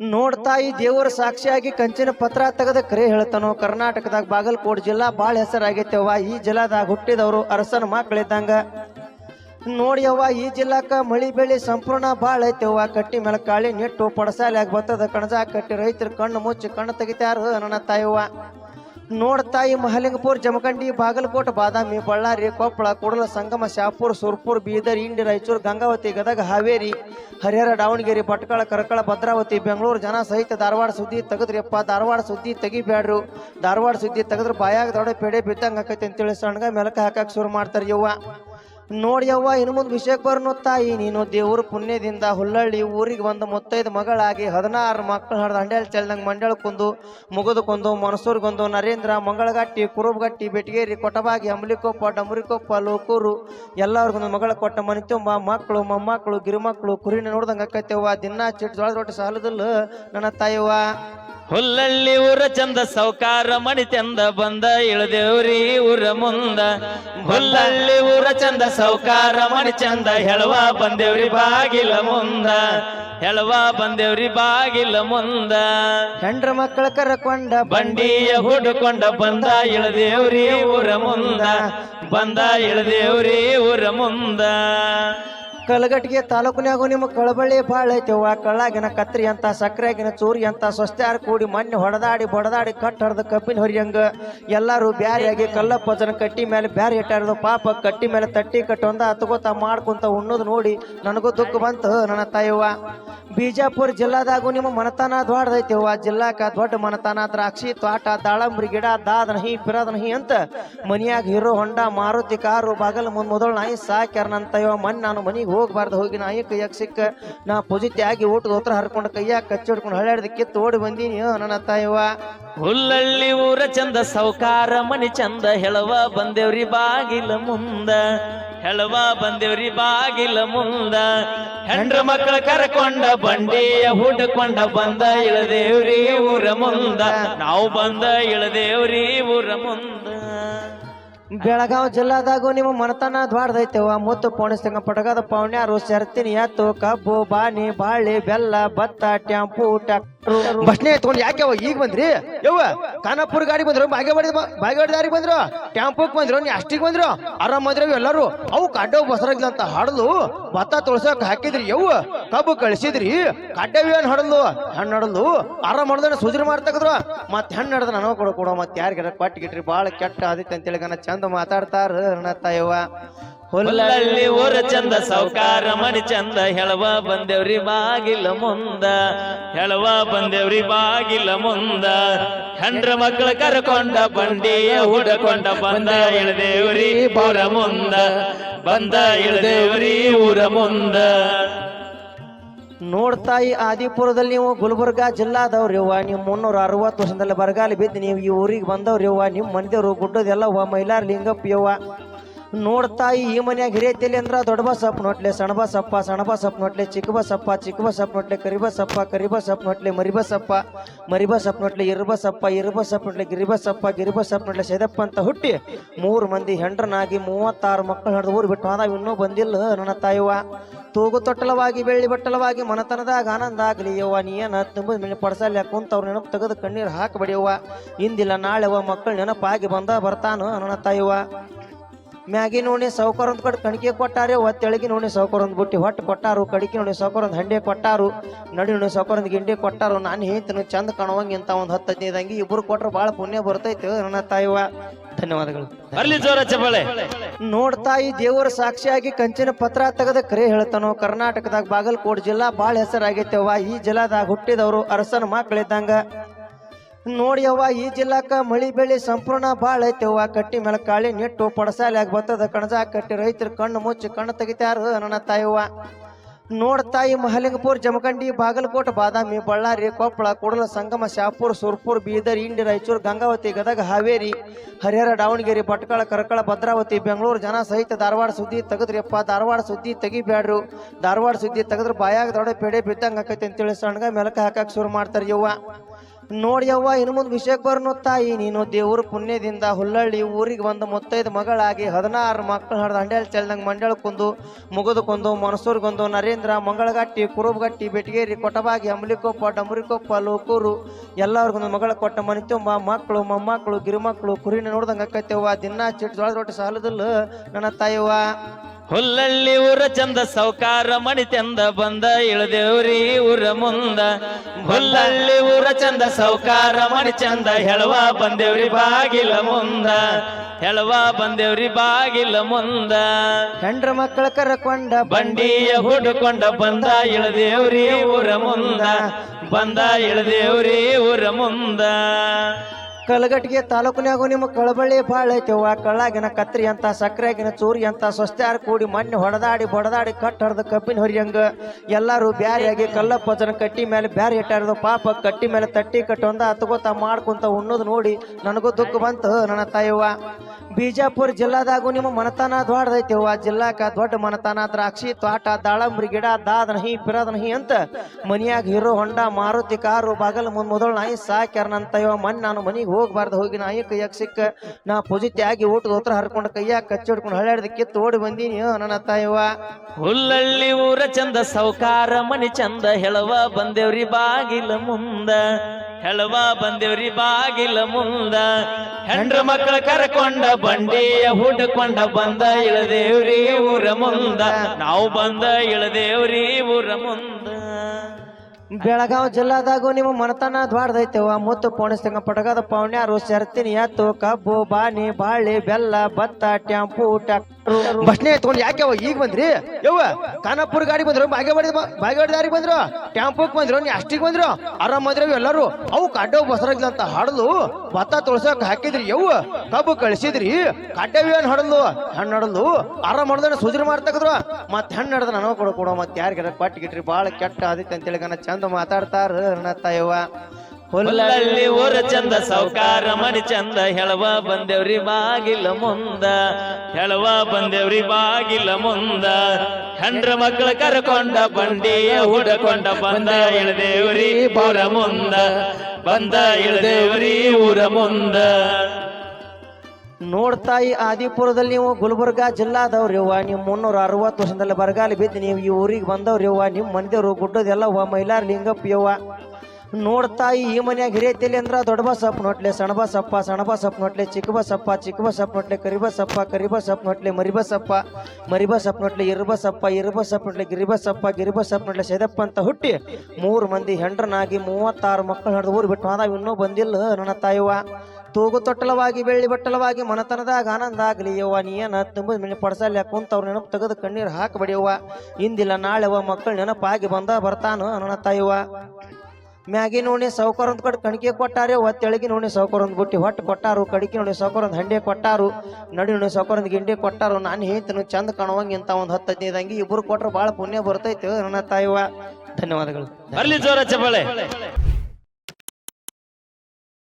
ನೋಡ್ತಾಯಿ ದೇವರ ಸಾಕ್ಷಿಯಾಗಿ ಕಂಚಿನ ಪತ್ರ ತೆಗೆದ ಕರೆ ಹೇಳ್ತಾನೋ. ಕರ್ನಾಟಕದಾಗ ಬಾಗಲಕೋಟ್ ಜಿಲ್ಲಾ ಬಾಳ ಹೆಸರಾಗೈತೆವ್ವ. ಈ ಜಿಲ್ಲಾದಾಗ ಹುಟ್ಟಿದವರು ಅರಸನ ಮಕ್ಕಳಿದ್ದಂಗ. ನೋಡಿ ಅವ್ವ, ಈ ಜಿಲ್ಲಾಕ ಮಳಿ ಬೆಳಿ ಸಂಪೂರ್ಣ ಬಾಳ ಐತೆವ್ವ. ಕಟ್ಟಿ ಮೇಲೆ ಕಾಳಿ ನೆಟ್ಟು ಪಡಸಾಲ್ಯಾಗ ಬತ್ತದ ಕಣಜ. ಕಟ್ಟಿ ರೈತರು ಕಣ್ಣು ಮುಚ್ಚಿ ಕಣ್ಣು ತೆಗಿತಾರ ನನ್ನ ತಾಯವ್ವ. ನೋಡ್ತಾಯಿ ಮಹಲಿಂಗಪುರ, ಜಮಖಂಡಿ, ಬಾಗಲಕೋಟ, ಬಾದಾಮಿ, ಬಳ್ಳಾರಿ, ಕೊಪ್ಪಳ, ಕೂಡಲ, ಸಂಗಮ, ಶಾಪುರ್, ಸುರ್ಪುರ್, ಬೀದರ್ ಇಂಡಿ ರಾಯಚೂರು, ಗಂಗಾವತಿ, ಗದಗ, ಹಾವೇರಿ, ಹರಿಹರ, ದಾವಣಗೆರೆ, ಭಟ್ಕಳ, ಕರಕಳ, ಭದ್ರಾವತಿ, ಬೆಂಗಳೂರು, ಜನ ಸಹಿತ ಧಾರವಾಡ ಸುದ್ದಿ ತಗದ್ರಪ್ಪ ಧಾರವಾಡ ಸುದ್ದಿ ತೆಗಿಬ್ಯಾಡ್ರು. ಧಾರವಾಡ ಸುದ್ದಿ ತೆಗೆದ್ರೆ ಬಾಯಾಗ ದೊಡ್ಡ ಪೇಡೆ ಬಿದ್ದಂಗೆ ಆಕೈತಿ ಅಂತೇಳಿ ಸಣ್ಣಗ ಮೆಲಕ ಹಾಕಕ್ಕೆ ಶುರು ಮಾಡ್ತಾರೆ ಯವ್ವ ನೋಡಿ ಯವ್ವ, ಇನ್ನು ಮುಂದೆ ವಿಷಯಕ್ಕೆ ಬರ್ನು ತಾಯಿ, ನೀನು ದೇವ್ರ ಪುಣ್ಯದಿಂದ ಹುಲ್ಲಳ್ಳಿ ಊರಿಗೆ ಬಂದು ಮುತ್ತೈದು ಮಗಳಾಗಿ ಹದಿನಾರು ಮಕ್ಕಳು ಹಡ್ದು ಹಂಡ್ಯಾಳ ಚೆಲ್ದಂಗೆ ಮಂಡ್ಯಾಳಕ್ಕೊಂದು ಮುಗಿದುಕೊಂದು ಮನಸೂರಿಗೊಂದು ನರೇಂದ್ರ, ಮಂಗಳಗಟ್ಟಿ, ಕುರುಬಗಟ್ಟಿ, ಬೆಟಗೇರಿ, ಕೊಟಬಾಗಿ, ಅಂಬ್ಲಿಕೊಪ್ಪ, ಡಮರಿಕೊಪ್ಪ, ಲೋಕೂರು ಎಲ್ಲರಿಗೊಂದು ಮಗಳ ಕೊಟ್ಟ ಮನೆ ತುಂಬ. ಮಕ್ಕಳು ಮೊಮ್ಮಕ್ಕಳು ಗಿರಿಮಕ್ಕಳು ಕುರಿನ ನೋಡ್ದಂಗೆ ಅಕ್ಕತ್ತೆವ್ವ ದಿನ ಚಿಟ್ಟು ಜೋಳ ರೊಟ್ಟಿ ಸಾಲದಲ್ಲ. ನನ್ನ ತಾಯವ್ವ ಹುಲ್ಲಳ್ಳಿ ಊರ ಚಂದ ಸೌಕಾರ ಮಣಿ ಚಂದ ಬಂದ ಇಳದೇವ್ರಿ ಊರ ಮುಂದ. ಹುಲ್ಲಳ್ಳಿ ಊರ ಚಂದ ಸೌಕಾರ ಮಣಿ ಚಂದ ಹೆಳವ ಬಂದೇವ್ರಿ ಬಾಗಿಲ ಮುಂದ. ಹೆಳವ ಬಂದೇವ್ರಿ ಬಾಗಿಲ ಮುಂದ. ಹೆಂಡ್ರ ಮಕ್ಕಳ ಕರಕೊಂಡ ಬಂಡಿಯ ಹುಡುಕೊಂಡ ಬಂದ ಇಳದೇವ್ರಿ ಊರ ಮುಂದ. ಬಂದ ಇಳದೇವ್ರಿ ಊರ ಮುಂದ. ಕಲಗಟ್ಟಿಗೆ ತಾಲೂಕಿನಾಗೂ ನಿಮ್ಮ ಕಳಬಳ್ಳಿ ಭಾಳ ಐತೆವ್ವ ಕಳ್ಳಾಗಿನ ಕತ್ರಿ ಅಂತ ಸಕ್ಕರೆಗಿನ ಚೂರಿ ಅಂತ ಸ್ವಸ್ತ್ಯಾರ ಕೂಡಿ ಮಣ್ಣು ಹೊಡೆದಾಡಿ ಬಡದಾಡಿ ಕಟ್ ಹರಿದ ಕಬ್ಬಿನ ಹೊರಿಯಂಗ ಎಲ್ಲರೂ ಬ್ಯಾರಿಯಾಗಿ ಕಲ್ಲಪ್ಪ ಜನ ಕಟ್ಟಿ ಮೇಲೆ ಬ್ಯಾರಿ ಇಟ್ಟಾರದು ಪಾಪ ಕಟ್ಟಿ ಮೇಲೆ ತಟ್ಟಿ ಕಟ್ಟೊಂದ ಹತ್ಕೋತ ಮಾಡ್ಕೊಂತ ಉಣ್ಣೋದು ನೋಡಿ ನನಗೂ ದುಃಖ ಬಂತು ನನ್ನ ತಾಯವ್ವ. ಬಿಜಾಪುರ ಜಿಲ್ಲಾದಾಗು ನಿಮ್ಮ ಮನತನ ದೊಡ್ಡದೈತೆವ್ವ ಜಿಲ್ಲಾಕ ದೊಡ್ಡ ಮನತನ, ದ್ರಾಕ್ಷಿ, ತೋಟ, ದಾಳಂಬ್ರಿ, ಗಿಡ ದಾದ ನಹಿ ಪಿರದ ನಹಿ ಅಂತ ಮನಿಯಾಗ ಹೀರೋ ಹೊಂಡ, ಮಾರುತಿ, ಕಾರು, ಬಾಗಲ ಮುಂದ್ ಮೊದಲು ನಾಯಿ ಸಾಕ್ಯಾರ ನನ್ನ ತಾಯವ್ವ. ಮನ್ ನಾನು ಮನಿಗೆ ಹೋಗ್ಬಾರ್ದು, ಹೋಗಿ ನಾ ಏ ಕೈಯಾಗ ಸಿಕ್ಕ? ನಾ ಪೊಜಿಟಿ ಆಗಿ ಊಟದ ಹತ್ರ ಹರ್ಕೊಂಡು ಕೈಯಾಗ ಕಚ್ಚಿ ಹಿಡ್ಕೊಂಡು ಹಳ್ಯಾಡ್ದ ಕಿತ್ತು ಓಡಿ ಬಂದೀನಿ. ನನ್ನ ತಾಯವ್ವ. ಹುಲ್ಲಳ್ಳಿ ಊರ ಚಂದ ಸೌಕಾರ, ಮನಿ ಚಂದ ಹೆಳವ ಬಂದೇವ್ರಿ ಬಾಗಿಲ ಮುಂದ. ಹೆಳವ ಬಂದೇವ್ರಿ ಬಾಗಿಲ ಮುಂದ. ಹೆಂಡ್ರ ಮಕ್ಕಳ ಕರ್ಕೊಂಡ, ಬಂಡಿಯ ಹುಡ್ಕೊಂಡ ಬಂದ ಇಳದೇವ್ರಿ ಊರ ಮುಂದ. ನಾವು ಬಂದ ಇಳದೇವ್ರಿ ಊರ ಮುಂದ. ಬೆಳಗಾವ್ ಜಿಲ್ಲಾದಾಗೂ ನಿಮ್ಮ ಮನತನ ದ್ವಾಡ್ದೈತೆವ ಮುತ್ತು ಪೋಣಿಸ್ತಂಗ ಪಟಗದ ಪೌಣ್ಯಾರು ಸೆರ್ತಿನಿ ಎತ್ತು ಕಬ್ಬು ಬಾನಿ ಬಾಳಿ ಬೆಲ್ಲ, ಭತ್ತ, ಟ್ಯಾಂಪು ಟ್ಯಾಕ್ಟ್ರು ಬಸ್ನೇ ತಗೊಂಡು ಯಾಕೆ ಈಗ ಬಂದ್ರಿ? ಯವ್ವ, ಖಾನಾಪುರ ಗಾಡಿ ಬಂದ್ರು, ಬಾಗೇವಾಡಿ ಬಾಗೇವಾಡಿ ದಾರಿಗೆ ಬಂದ್ರು, ಟ್ಯಾಂಪೋಕ್ ಬಂದ್ರು ನೀ ಅಷ್ಟಿಗೆ ಬಂದ್ರು, ಆರಾಮ್ ಬಂದ್ರು ಎಲ್ಲರೂ ಅವು ಕಡ್ಡವ್ ಬಸರಾಗಿಲ್ಲ ಅಂತ ಹಾಡಲು ಭತ್ತ ತೊಳ್ಸಕ್ ಹಾಕಿದ್ರಿ, ಯವ್ವ, ಕಬ್ಬು ಕಳಿಸಿದ್ರಿ ಕಡ್ಡವಿ ಏನ್ ಹಡಲು ಹೆಣ್ಣು ಹಡಲು ಆರಾಮ್ ಹೊಡೆದ್ರೆ ಸುಜ್ರಿ ಮಾಡ್ತಕ್ಕದ್ರು ಮತ್ತೆ ಹೆಣ್ಣು ಹಡ್ದ ನನಗ ಕೊಡೋ ಕೊಡೋ, ಮತ್ತೆ ಯಾರಿಗಾರ ಕೊಟ್ಟಿಗಿಟ್ರಿ ಬಾಳ ಕೆಟ್ಟ ಅದಕ್ಕೆ ಅಂತೇಳಿ ಹೇಳಿ ಚಂದ ಮಾತಾಡ್ತಾರ ತಾಯವ್ವ. ಹುಲ್ಲಳ್ಳಿ ಊರ ಚಂದ ಸೌಕಾರ ಮನಿ ಚಂದ, ಹೆಳವ ಬಂದೇವ್ರಿ ಬಾಗಿಲ ಮುಂದ, ಹೆಳವ ಬಂದೇವ್ರಿ ಬಾಗಿಲ ಮುಂದ. ಹೆಂಡ್ರ ಮಕ್ಕಳ ಕರ್ಕೊಂಡ, ಬಂಡಿಯ ಹುಡಕೊಂಡ, ಬಂದ ಇಳದೇವ್ರಿ ಊರ ಮುಂದ, ಬಂದ ಇಳದೇವ್ರಿ ಊರ ಮುಂದ. ನೋಡ್ತಾಯಿ ಆದಿಪುರದಲ್ಲಿ ನೀವು ಗುಲ್ಬರ್ಗಾ ಜಿಲ್ಲಾದವ್ರಿ ಅವ್ವ ನೀವು ಮುನ್ನೂರ ಅರವತ್ತು ವರ್ಷದಲ್ಲಿ ಬರಗಾಲ ಬಿದ್ದು ನೀವು ಈ ಊರಿಗೆ ಬಂದವ್ರಿ ಅವ್ವ ನಿಮ್ಮ ಮನೆದೇವ್ರು ಗುಡ್ಡದೆಲ್ಲ ಮೈಲಾರ ಲಿಂಗಪ್ಪ ಯವ್ವ ನೋಡ್ತಾಯಿ ಈ ಮನ್ಯಾಗ ಹಿರಿಯತಿಲಿ ಅಂದ್ರ ದೊಡ್ಡ ಬಸಪ್ಪ ನೋಟ್ಲೆ, ಸಣ್ಣ ಬಸಪ್ಪ ಸಣ್ಣ ಬಸಪ್ಪ ನೋಟ್ಲೆ, ಚಿಕ್ಕ ಬಸಪ್ಪ ಚಿಕ್ಕ ನೋಟ್ಲೆ ಕರಿಬಸಪ್ಪ ಕರಿಬಸಪ್ಪ ನೋಟ್ಲೆ ಮರಿಬಸಪ್ಪ ಮರಿಬಸಪ್ಪ ನೋಟ್ಲೆ ಇರ್ಬಸಪ್ಪ ಇರ್ಬಸಪ್ಪ ನೋಟ್ಲೆ ಗಿರಿಬಸಪ್ಪ ಗಿರಿಬಸಪ್ಪ ನೋಟ್ಲೆ, ಸೈದಪ್ಪ ಅಂತ ಹುಟ್ಟಿ ಮೂರು ಮಂದಿ ಹೆಂಡ್ರನಾಗಿ ಮೂವತ್ತಾರು ಮಕ್ಕಳು ಹಿಡಿದು ಊರು ಬಿಟ್ಟು ಹೋದಾಗ ಇನ್ನೂ ಬಂದಿಲ್ಲ ನನ್ನ ತಾಯುವ ತೂಗು ತೊಟ್ಟಲವಾಗಿ, ಬೆಳ್ಳಿ ಬಟ್ಟಲವಾಗಿ, ಮನತನದಾಗ ಆನಂದ ಆಗಲಿ ಯವ್ವ ನೀನ ತುಂಬ ಮೇಲೆ ಪಡ್ಸಲ್ಲ ಕುಂತ ಅವ್ರ ನೆನಪು ತೆಗೆದು ಕಣ್ಣೀರು ಹಾಕಬೇಡಿಯವ್ವ ಇಂದಿಲ್ಲ ನಾಳೆವ ಮಕ್ಕಳು ನೆನಪಾಗಿ ಬಂದ ಬರ್ತಾನು ನನ್ನ ತಾಯವ್ವ. ಮ್ಯಾಗಿ ನೋಡಿ ಸೌಕರ್ ಒಂದ್ ಕಡೆ ಕಣಿಕೆ ಕೊಟ್ಟಾರೆ ಒತ್ತೆಳಗಿ ನೋಡಿ ಸೌಕರ್ ಒಂದ್ ಬುಟ್ಟಿ ಹೊಟ್ಟು ಕೊಟ್ಟಾರು ಕಡಿಕೆ ನೋಡಿ ಸೌಕರ್ ಒಂದ್ ಹಂಡೆ ಕೊಟ್ಟಾರು ನಡಿ ನೋಡಿ ಸೌಕರ್ ಒಂದ್ ಗಿಂಡಿ ಕೊಟ್ಟಾರು. ನಾನು ಹೇಳ್ತೀನಿ ಚಂದ ಕಾಣುವಂಗೆ ಇಂತ ಒಂದು ಹತ್ತು ಹದಿನೈದು ಅಂಗಿ ಇಬ್ರು ಕೊಟ್ರೆ ಭಾಳ ಪುಣ್ಯ ಬರ್ತೈತೆ ನನ್ನ ತಾಯಿವ ಧನ್ಯವಾದಗಳು. ಬರ್ಲಿ ಜೋರ ಚಬಳೆ ನೋಡ್ತಾಯಿ ದೇವರ ಸಾಕ್ಷಿಯಾಗಿ ಕಂಚಿನ ಪತ್ರ ತೆಗೆದ ಕರೆ ಹೇಳ್ತಾನೋ ಕರ್ನಾಟಕದಾಗ ಬಾಗಲಕೋಟ್ ಜಿಲ್ಲಾ ಭಾಳ ಹೆಸರಾಗೈತೆವ್ವ ಈ ಜಿಲ್ಲಾದಾಗ ಹುಟ್ಟಿದವರು ಅರಸನ ಮಕ್ಕಳಿದ್ದಂಗ. ನೋಡಿ ಅವ್ವ, ಈ ಜಿಲ್ಲಾಕ ಮಳಿ ಬೆಳಿ ಸಂಪೂರ್ಣ ಭಾಳ ಐತೆವ್ವ ಕಟ್ಟಿ ಮೇಲೆ ಕಾಳಿ ನೆಟ್ಟು ಪಡಸಾಲ್ಯಾಗ ಬತ್ತದ ಕಣಜ. ಕಟ್ಟಿ ರೈತರು ಕಣ್ಣು ಮುಚ್ಚಿ ಕಣ್ಣು ತೆಗಿತಾರ ನನ್ನ ತಾಯವ್ವ ನೋಡ್ತಾಯಿ ಮಹಲಿಂಗಪುರ, ಜಮಖಂಡಿ, ಬಾಗಲಕೋಟ, ಬಾದಾಮಿ, ಬಳ್ಳಾರಿ ಕೊಪ್ಪಳ ಕೂಡಲ, ಸಂಗಮ, ಶಾಪುರ್, ಸುರ್ಪುರ್, ಬೀದರ್, ಇಂಡಿ, ರಾಯಚೂರು, ಗಂಗಾವತಿ, ಗದಗ, ಹಾವೇರಿ, ಹರಿಹರ, ದಾವಣಗೆರೆ, ಭಟ್ಕಳ, ಕರಕಳ, ಭದ್ರಾವತಿ, ಬೆಂಗಳೂರು, ಜನ ಸಹಿತ ಧಾರವಾಡ ಸುದ್ದಿ ತೆಗದ್ರಿಯಪ್ಪ. ಧಾರವಾಡ ಸುದ್ದಿ ತೆಗಿಬ್ಯಾಡ್ರು. ಧಾರವಾಡ ಸುದ್ದಿ ತೆಗೆದ್ರೆ ಬಾಯಾಗ ದೊಡ್ಡ ಪೇಡೆ ಬಿದ್ದಂಗೆ ಆಕೈತಿ ಅಂತೇಳಿ ಸಣ್ಣಗ ಮೆಲಕ ಹಾಕಕ್ಕೆ ಶುರು ಮಾಡ್ತಾರೆ ಯವ್ವ ನೋಡ್ಯವ್ವ ಇನ್ನು ಮುಂದೆ ವಿಷಯಕ್ಕೆ ಬರ್ನು ತಾಯಿ, ನೀನು ದೇವ್ರ ಪುಣ್ಯದಿಂದ ಹುಲ್ಲಳ್ಳಿ ಊರಿಗೆ ಬಂದು ಮುತ್ತೈದು ಮಗಳಾಗಿ ಹದಿನಾರು ಮಕ್ಕಳು ಹಡ್ದು ಹಂಡ್ಯಾಳ ಚೆಲ್ದಂಗೆ ಮಂಡ್ಯಾಳಕ್ಕೊಂದು ಮುಗಿದುಕೊಂದು ಮನಸೂರ್ಗೊಂದು ನರೇಂದ್ರ, ಮಂಗಳಗಟ್ಟಿ, ಕುರುಬಗಟ್ಟಿ, ಬೆಟಗೇರಿ, ಕೊಟಬಾಗಿ, ಅಂಬ್ಲಿಕೊಪ್ಪ ಡಂಬ್ರಿಕೊಪ್ಪ ಲೋಕೂರು ಎಲ್ಲರಿಗೊಂದು ಮಗಳ ಕೊಟ್ಟ ಮನೆ ತುಂಬ ಮಕ್ಕಳು ಮೊಮ್ಮಕ್ಕಳು ಗಿರಿಮಕ್ಕಳು ಕುರಿನ ನೋಡ್ದಂಗೆ ಅಕ್ಕೈತೆವ್ವ ದಿನ ಚಿಟ್ಟು ಜೋಳದ ರೊಟ್ಟಿ ಸಾಲದಿಲ್ಲ. ನನ್ನ ತಾಯವ್ವ ಹುಲ್ಲಳ್ಳಿ ಊರ ಚಂದ ಸೌಕಾರ ಮಣಿ ಚಂದ ಬಂದ ಇಳದೇವ್ರಿ ಊರ ಮುಂದ. ಹುಲ್ಲಳ್ಳಿ ಊರ ಚಂದ ಸೌಕಾರ ಮಣಿ ಚಂದ ಹೆಳವ ಬಂದೇವ್ರಿ ಬಾಗಿಲ ಮುಂದ. ಹೆಳವ ಬಂದೇವ್ರಿ ಬಾಗಿಲ ಮುಂದ. ಹೆಂಡ್ರ ಮಕ್ಕಳ ಕರಕೊಂಡ ಬಂಡಿಯ ಹುಡುಕೊಂಡ ಬಂದ ಇಳದೇವ್ರಿ ಊರ ಮುಂದ. ಬಂದ ಇಳದೇವ್ರಿ ಊರ ಮುಂದ. ಕಲಗಟ್ಟಿಗೆ ತಾಲೂಕಿನಾಗೂ ನಿಮ್ಮ ಕಳಬಳ್ಳಿ ಭಾಳ ಐತೆವ್ವ ಕಳ್ಳಾಗಿನ ಕತ್ರಿ ಅಂತ ಸಕ್ಕರೆಗಿನ ಚೂರಿ ಅಂತ ಸ್ವಸ್ತ್ಯಾರ ಕೂಡಿ ಮಣ್ಣು ಹೊಡೆದಾಡಿ ಬಡದಾಡಿ ಕಟ್ ಹಡ್ದು ಕಬ್ಬಿನ ಹೊರಿಯಂಗ. ಎಲ್ಲರೂ ಬ್ಯಾರಿಯಾಗಿ ಕಲ್ಲಪ್ಪ ಜನ ಕಟ್ಟಿ ಮೇಲೆ ಬ್ಯಾರಿ ಇಟ್ಟಾರದು ಪಾಪ ಕಟ್ಟಿ ಮೇಲೆ ತಟ್ಟಿ ಕಟ್ಟೊಂದ ಹತ್ಕೋತ ಮಾಡ್ಕೊಂತ ಉಣ್ಣೋದು ನೋಡಿ ನನಗೂ ದುಃಖ ಬಂತು ನನ್ನ ತಾಯವ್ವ. ಬಿಜಾಪುರ ಜಿಲ್ಲಾದಾಗು ನಿಮ್ಮ ಮನತನ ದೊಡ್ಡದೈತೆವ್ವ ಜಿಲ್ಲಾಕ ದೊಡ್ಡ ಮನತನ, ದ್ರಾಕ್ಷಿ, ತೋಟ, ದಾಳಂಬ್ರಿ, ಗಿಡ ದಾದ ನಹಿ ಪಿರದ ನಹಿ ಅಂತ ಮನಿಯಾಗ ಹೀರೋ ಹೊಂಡ, ಮಾರುತಿ, ಕಾರು, ಬಾಗಲ ಮುಂದ್ ಮೊದಲು ನಾಯಿ ಸಾಕ್ಯಾರ ನನ್ನ ತಾಯವ್ವ. ಮನ್ ನಾನು ಮನಿಗೆ ಹೋಗ್ಬಾರ್ದು, ಹೋಗಿ ನಾಯಿ ಕೈಯಾಗ ಸಿಕ್ಕ? ನಾ ಪೊಸಿಟಿ ಆಗಿ ಊಟದ ಹತ್ರ ಹರ್ಕೊಂಡು ಕೈಯಾಗ ಕಚ್ಚಿ ಹಿಡ್ಕೊಂಡು ಹಳ್ಯಾಡ್ದ ಕಿತ್ತು ಓಡಿ ಬಂದೀನಿ. ನನ್ನ ತಾಯವ್ವ. ಹುಲ್ಲಳ್ಳಿ ಊರ ಚಂದ ಸೌಕಾರ, ಮನಿ ಚಂದ ಹೆಳವ ಬಂದೇವ್ರಿ ಬಾಗಿಲ ಮುಂದ. ಹೆಳವ ಬಂದೇವ್ರಿ ಬಾಗಿಲ ಮುಂದ. ಹೆಂಡ್ರ ಮಕ್ಕಳ ಕರ್ಕೊಂಡ, ಬಂಡಿಯ ಹುಡ್ಕೊಂಡ, ಬಂದ ಇಳದೇವ್ರಿ ಊರ ಮುಂದ. ನಾವು ಬಂದ ಇಳದೇವ್ರಿ ಊರ ಮುಂದ. ಬೆಳಗಾವ್ ಜಿಲ್ಲಾದಾಗೂ ನಿಮ್ಮ ಮನತನ ದ್ವಾಡ್ದೈತೆವ ಮುತ್ತು ಪೋಣಿಸ್ತಂಗ ಪಟಗದ ಪೌಣ್ಯಾರು ಸೆರ್ತಿನಿ ಎತ್ತು ಕಬ್ಬು ಬಾನಿ ಬಾಳಿ ಬೆಲ್ಲ, ಭತ್ತ, ಟ್ಯಾಂಪು ಟ್ಯಾಕ್ಟರ್ ಬಸ್ನೇ ತಗೊಂಡು ಯಾಕೆ ಈಗ ಬಂದ್ರಿ? ಯವ್ವ, ಖಾನಾಪುರ ಗಾಡಿ ಬಂದ್ರು, ಬಾಗೇವಾಡಿ ಬಾಗೇವಾಡಿ ದಾರಿಗೆ ಬಂದ್ರು, ಟ್ಯಾಂಪೋಕ್ ಬಂದ್ರು, ನೀ ಅಷ್ಟಿಗೆ ಬಂದ್ರು, ಆರಾಮ್ ಬಂದ್ರು ಎಲ್ಲರೂ ಅವು ಕಡ್ಡವು ಬಸರಾಗಿಲ್ಲ ಅಂತ ಹಾಡಲು ಭತ್ತ ತೊಳಸಕ್ ಹಾಕಿದ್ರಿ, ಯವ್ವ, ಕಬ್ಬು ಕಳಿಸಿದ್ರಿ ಕಡ್ಡವಿ ಏನ್ ಹಡಲು ಹಣ್ಣು ಹಡಲು ಆರಾಮ್ ಹೊಡೆದ್ರೆ ಸುದ್ರಿ ಮಾಡ್ತಕ್ಕದ್ರು ಮತ್ತೆ ಹಣ್ಣು ಹಡ್ದ ನನಗ ಕೊಡ, ಕೊಡೋ, ಮತ್ತೆ ಯಾರಿಗಾರ ಪಟ್ಟಿಗಿಟ್ರಿ ಗಿಟ್ರಿ ಭಾಳ ಕೆಟ್ಟ ಅದಕ್ಕೆ ಅಂತೇಳಿ ಕಣ ಚಂದ ಮಾತಾಡ್ತಾರ ನತ್ತ ತಾಯವ್ವ. ಹುಲ್ಲಳ್ಳಿ ಊರ ಚಂದ ಸೌಕಾರ ಮನಿ ಚಂದ, ಹೆಳವ ಬಂದೇವ್ರಿ ಬಾಗಿಲ ಮುಂದ, ಹೆಳವ ಬಂದೇವ್ರಿ ಬಾಗಿಲ ಮುಂದ. ಹೆಂಡ್ರ ಮಕ್ಕಳ ಕರ್ಕೊಂಡ, ಬಂಡಿಯ ಹುಡಕೊಂಡ, ಬಂದ ಇಳದೇವ್ರಿ ಊರ ಮುಂದ, ಬಂದ ಇಳದೇವ್ರಿ ಊರ ಮುಂದ. ನೋಡ್ತಾಯಿ ಆದಿಪುರದಲ್ಲಿ ನೀವು ಗುಲ್ಬರ್ಗ ಜಿಲ್ಲಾದವ್ರಿ ಅವ್ವ ನೀವು ಮುನ್ನೂರ ಅರವತ್ತು ವರ್ಷದಲ್ಲಿ ಬರಗಾಲ ಬಿದ್ದು ನೀವು ಈ ಊರಿಗೆ ಬಂದವ್ರಿ ಅವ್ವ ನಿಮ್ಮ ಮನೆದೇವ್ರು ಗುಡ್ಡದೆಲ್ಲ ಮೈಲಾರ ಲಿಂಗಪ್ಪ ಯವ್ವ ನೋಡ್ತಾಯಿ ಈ ಮನ್ಯಾಗ ಹಿರಿಯತಿಲಿ ಅಂದ್ರ ದೊಡ್ಡ ಬಸಪ್ಪ ನೋಟ್ಲೆ, ಸಣ್ಣ ಬಸಪ್ಪ ಸಣ್ಣ ಬಸಪ್ಪ ನೋಟ್ಲೆ, ಚಿಕ್ಕ ಬಸಪ್ಪ ಚಿಕ್ಕ ನೋಟ್ಲೆ ಕರಿಬಸಪ್ಪ ಕರಿಬಸಪ್ಪ ನೋಟ್ಲೆ ಮರಿಬಸಪ್ಪ ಮರಿಬಸಪ್ಪ ನೋಟ್ಲೆ ಇರ್ಬಸಪ್ಪ ಇರಬಸಪ್ಪ ನೋಟ್ಲೆ ಗಿರಿಬಸಪ್ಪ ಗಿರಿಬಸಪ್ಪ ನೋಟ್ಲೆ, ಸೈದಪ್ಪ ಅಂತ ಹುಟ್ಟಿ ಮೂರು ಮಂದಿ ಹೆಂಡ್ರನಾಗಿ ಮೂವತ್ತಾರು ಮಕ್ಕಳು ಹಿಡಿದು ಊರು ಬಿಟ್ಟು ಹೋದಾಗ ಇನ್ನೂ ಬಂದಿಲ್ಲ ನನ್ನ ತಾಯುವ ತೂಗು ತೊಟ್ಟಲವಾಗಿ, ಬೆಳ್ಳಿ ಬಟ್ಟಲವಾಗಿ, ಮನತನದಾಗ ಆನಂದ ಆಗಲಿ ಯವ್ವ ನೀನ ತುಂಬ ಮಿಣಿ ಪಡ್ಸಲ್ಲ ಕುಂತವ್ರ ನೆನಪು ತೆಗೆದು ಕಣ್ಣೀರು ಹಾಕಬೇಡಿಯವ್ವ ಇಂದಿಲ್ಲ ನಾಳೆವ ಮಕ್ಕಳು ನೆನಪಾಗಿ ಬಂದ ಬರ್ತಾನು ನನ್ನ ತಾಯವ್ವ. ಮ್ಯಾಗಿ ನೋಡಿ ಸೌಕರ್ ಕಡೆ ಕಣಿಕೆ ಕೊಟ್ಟಾರೆ ಒತ್ತೆಳಗಿ ನೋಡಿ ಸೌಕರ್ ಬಿಟ್ಟಿ ಹೊಟ್ಟು ಕೊಟ್ಟಾರು, ಕಡಿಕೆ ನೋಡಿ ಸೌಕರ್ ಒಂದು ಹಂಡೆ ಕೊಟ್ಟಾರು, ನಡಿ ನೋಡಿ ಸೌಕರ್ ಒಂದು ಗಿಂಡಿ ಕೊಟ್ಟಾರು, ನಾನು ಹೇಳ್ತೀನಿ ಚಂದ ಕಾಣುವಂಗೆ ಇಂತ ಒಂದು ಹತ್ತು ಹದಿನೈದು ಹಂಗೆ ಇಬ್ರು ಕೊಟ್ರೆ ಭಾಳ ಪುಣ್ಯ ಬರ್ತೈತೆ ನನ್ನ ತಾಯಿವ. ಧನ್ಯವಾದಗಳು. ಬರ್ಲಿ ಜೋರ ಚಪ್ಪಾಳೆ.